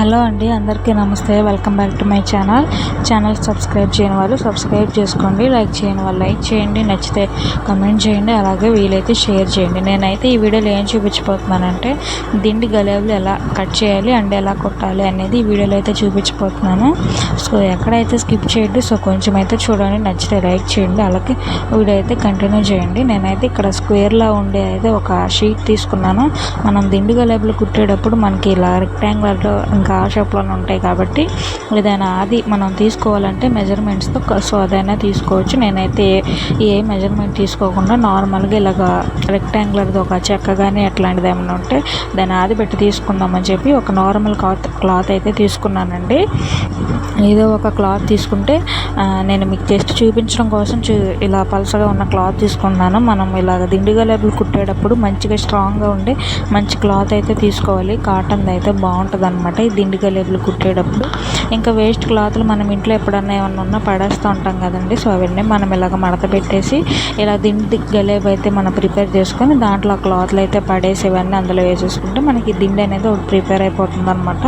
Hello అండి అందరికీ నమస్తే. Welcome back to my channel channel subscribe చేయని వాళ్ళు సబ్స్క్రైబ్ చేసుకోండి లైక్ చేయని వాళ్ళు లైక్ చేయండి నచ్చితే కమెంట్ చేయండి అలాగే వీలైతే షేర్ చేయండి. నేనైతే ఈ వీడియోలో ఏం చూపించబోతున్నానంటే దిండి గలేబులు ఎలా కట్ చేయాలి అండ్ ఎలా కొట్టాలి అనేది ఈ వీడియోలో అయితే చూపించబోతున్నాను. సో ఎక్కడైతే స్కిప్ చేయండి సో కొంచెం అయితే చూడండి నచ్చితే లైక్ చేయండి అలాగే వీడియో అయితే కంటిన్యూ చేయండి. నేనైతే ఇక్కడ స్క్వేర్లో ఉండే అయితే ఒక షీట్ తీసుకున్నాను. మనం దిండి గలేబులు కుట్టేటప్పుడు మనకి ఇలా రెక్టాంగులర్లో ఇంకా ఆ షాప్లోనే ఉంటాయి కాబట్టి ఏదైనా అది మనం తీసుకోవాలంటే మెజర్మెంట్స్తో సో అదైనా తీసుకోవచ్చు. నేనైతే ఏ మెజర్మెంట్ తీసుకోకుండా నార్మల్గా ఇలాగ రెక్టాంగులర్ది ఒక చెక్క కానీ అట్లాంటిది ఏమైనా ఉంటే దాన్ని ఆది పెట్టి తీసుకుందామని చెప్పి ఒక నార్మల్ క్లాత్ క్లాత్ అయితే తీసుకున్నానండి. ఏదో ఒక క్లాత్ తీసుకుంటే నేను మీకు జస్ట్ చూపించడం కోసం చూ ఇలా పలసగా ఉన్న క్లాత్ తీసుకున్నాను. మనం ఇలాగ దిండుగా లేబుల్ కుట్టేటప్పుడు మంచిగా స్ట్రాంగ్గా ఉండే మంచి క్లాత్ అయితే తీసుకోవాలి. కాటన్ అయితే బాగుంటుంది అనమాట ఈ దిండుగా కుట్టేటప్పుడు. ఇంకా వేస్ట్ క్లాత్లు మనం ఇంట్లో ఎప్పుడన్నా ఏమన్నా ఉన్నా పడేస్తూ ఉంటాం కదండి. సో అవన్నీ మనం ఇలాగ మడత పెట్టేసి ఇలా దిండి గలేబు అయితే మనం ప్రిపేర్ చేసుకొని దాంట్లో ఆ క్లాత్లు అయితే పడేసి ఇవన్నీ అందులో వేసేసుకుంటే మనకి దిండి అనేది ఒకటి ప్రిపేర్ అయిపోతుంది అనమాట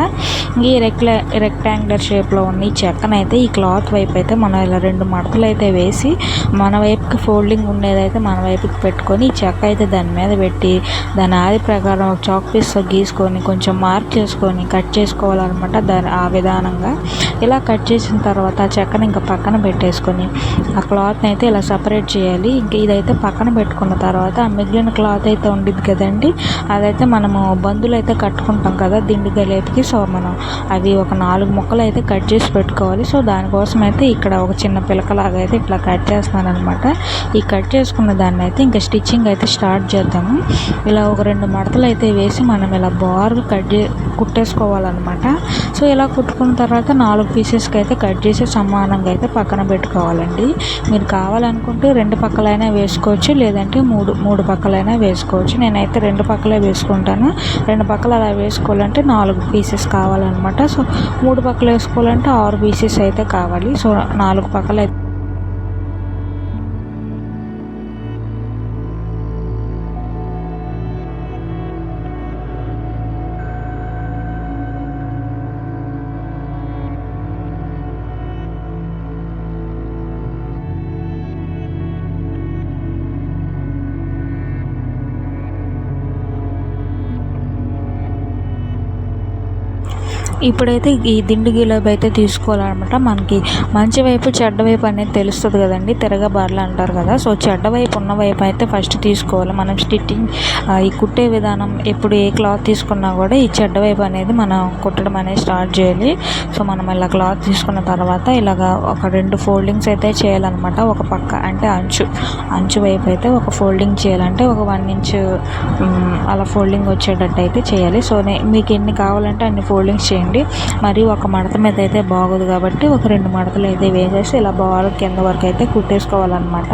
ఈ రెక్లా రెక్టాంగులర్ షేప్లో ఉన్న ఈ చెక్కనైతే ఈ క్లాత్ వైపు అయితే మనం ఇలా రెండు మడతలు అయితే వేసి మన వైపుకి ఫోల్డింగ్ ఉండేదైతే మన వైపుకి పెట్టుకొని ఈ చెక్క అయితే దాని మీద పెట్టి దాని ఆది ప్రకారం ఒక చాక్ పీస్తో గీసుకొని కొంచెం మార్క్ చేసుకొని కట్ చేసుకోవాలన్నమాట దాని ఆ విధానంగా. ఇలా కట్ చేసిన తర్వాత ఆ చెక్కను ఇంకా పక్కన పెట్టేసుకొని ఆ క్లాత్ని అయితే ఇలా సపరేట్ చేయాలి. ఇంకా ఇదైతే పక్కన పెట్టుకున్న తర్వాత ఆ మిగిలిన క్లాత్ అయితే ఉండిద్ది కదండి. అదైతే మనము బంధువులు అయితే కట్టుకుంటాం కదా దిండి గలేపుకి సో మనం అవి ఒక నాలుగు ముక్కలు అయితే కట్ చేసి పెట్టుకోవాలి. సో దానికోసం అయితే ఇక్కడ ఒక చిన్న పిలకలాగా అయితే ఇట్లా కట్ చేస్తున్నాను అనమాట ఈ కట్ చేసుకున్న దాన్ని అయితే ఇంకా స్టిచ్చింగ్ అయితే స్టార్ట్ చేద్దాము. ఇలా ఒక రెండు మడతలు అయితే వేసి మనం ఇలా బార్ కట్ చే కుట్టేసుకోవాలన్నమాట. సో ఇలా కుట్టుకున్న తర్వాత నాలుగు పీసెస్కి అయితే కట్ చేసి సమానంగా అయితే పక్కన పెట్టుకోవాలండి. మీరు కావాలనుకుంటే రెండు పక్కలైనా వేసుకోవచ్చు లేదంటే మూడు మూడు పక్కలైనా వేసుకోవచ్చు. నేనైతే రెండు పక్కలే వేసుకుంటాను. రెండు పక్కలు అలా వేసుకోవాలంటే నాలుగు పీసెస్ కావాలన్నమాట. సో మూడు పక్కలు వేసుకోవాలంటే ఆరు పీసెస్ అయితే కావాలి. సో నాలుగు పక్కలు ఇప్పుడైతే ఈ దిండు గిలబ్ అయితే తీసుకోవాలన్నమాట మనకి. మంచి వైపు చెడ్డ వైపు అనేది తెలుస్తుంది కదండి. తిరగబార్లు అంటారు కదా. సో చెడ్డ వైపు ఉన్న వైపు అయితే ఫస్ట్ తీసుకోవాలి. మనం స్టిట్టింగ్ ఈ కుట్టే విధానం ఎప్పుడు ఏ క్లాత్ తీసుకున్నా కూడా ఈ చెడ్డ వైపు అనేది మనం కుట్టడం అనేది స్టార్ట్ చేయాలి. సో మనం ఇలా క్లాత్ తీసుకున్న తర్వాత ఇలాగ ఒక రెండు ఫోల్డింగ్స్ అయితే చేయాలన్నమాట. ఒక పక్క అంటే అంచు. అంచు వైపు అయితే ఒక ఫోల్డింగ్ చేయాలంటే ఒక వన్ ఇంచ్ అలా ఫోల్డింగ్ వచ్చేటట్టు అయితే చేయాలి. సో మీకు ఎన్ని కావాలంటే అన్ని ఫోల్డింగ్స్ చేయండి. మరి ఒక మడత మీద అయితే బాగోదు కాబట్టి ఒక రెండు మడతలు అయితే వేసేసి ఇలా బాల్ కింద వరకు అయితే కుట్టేసుకోవాలన్నమాట.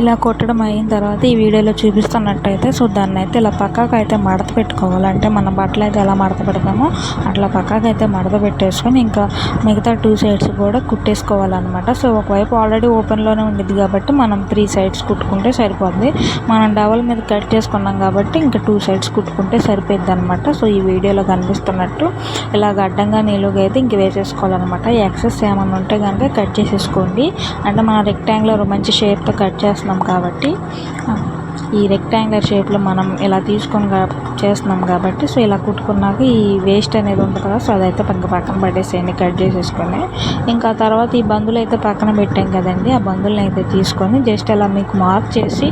ఇలా కొట్టడం అయిన తర్వాత ఈ వీడియోలో చూపిస్తున్నట్టయితే సో దాన్ని అయితే ఇలా పక్కకు అయితే మడత పెట్టుకోవాలంటే మన బట్టలు అయితే ఎలా మడత పెడతామో అట్లా పక్కకు అయితే మడత పెట్టేసుకొని ఇంకా మిగతా టూ సైడ్స్ కూడా కుట్టేసుకోవాలన్నమాట. సో ఒకవైపు ఆల్రెడీ ఓపెన్లోనే ఉండిద్ది కాబట్టి మనం త్రీ సైడ్స్ కుట్టుకుంటే సరిపోద్ది. మనం డబల్ మీద కట్ చేసుకున్నాం కాబట్టి ఇంకా టూ సైడ్స్ కుట్టుకుంటే సరిపోద్ది అనమాట సో ఈ వీడియోలో కనిపిస్తున్నట్టు ఇలాగ అడ్డంగా నిలువుగా అయితే ఇంక వేసేసుకోవాలన్నమాట. ఎక్సెస్ ఏమైనా ఉంటే కనుక కట్ చేసేసుకోండి. అంటే మనం రెక్టాంగులర్ మంచి షేప్తో కట్ చేస్తాం చేస్తున్నాం కాబట్టి ఈ రెక్టాంగులర్ షేప్లో మనం ఇలా తీసుకొని చేస్తున్నాం కాబట్టి సో ఇలా కుట్టుకున్నాక ఈ వేస్ట్ అనేది ఉంది కదా సో అదైతే పక్క పక్కన పడేసేయండి కట్ చేసేసుకొని. ఇంకా తర్వాత ఈ బంధువులు అయితే పక్కన పెట్టాం కదండి ఆ బంధువులను అయితే తీసుకొని జస్ట్ అలా మీకు మార్క్ చేసి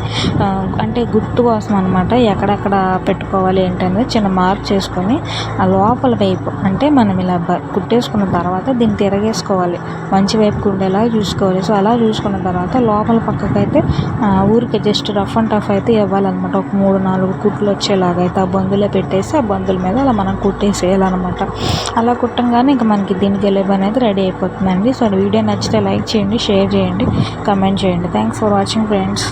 అంటే గుర్తు కోసం అనమాట ఎక్కడెక్కడ పెట్టుకోవాలి ఏంటనేది చిన్న మార్క్ చేసుకొని ఆ లోపల వైపు అంటే మనం ఇలా కుట్టేసుకున్న తర్వాత దీన్ని తిరగేసుకోవాలి. మంచి వైపుకు ఉండేలా చూసుకోవాలి. సో అలా చూసుకున్న తర్వాత లోపల పక్కకైతే ఆ, ఊరికే జస్ట్ రఫ్ అండ్ టఫ్ అయితే ఇవ్వాలన్నమాట. ఒక మూడు నాలుగు కుట్లు వచ్చేలాగా అయితే ఆ బందులో పెట్టేసి ఆ బందుల మీద అలా మనం కుట్టేసేయాలన్నమాట. అలా కుట్టంగానే ఇంకా మనకి దీనికి జలేబీ అనేది రెడీ అయిపోతుందండి. సో వీడియో నచ్చితే లైక్ చేయండి షేర్ చేయండి కమెంట్ చేయండి. Thanks for watching friends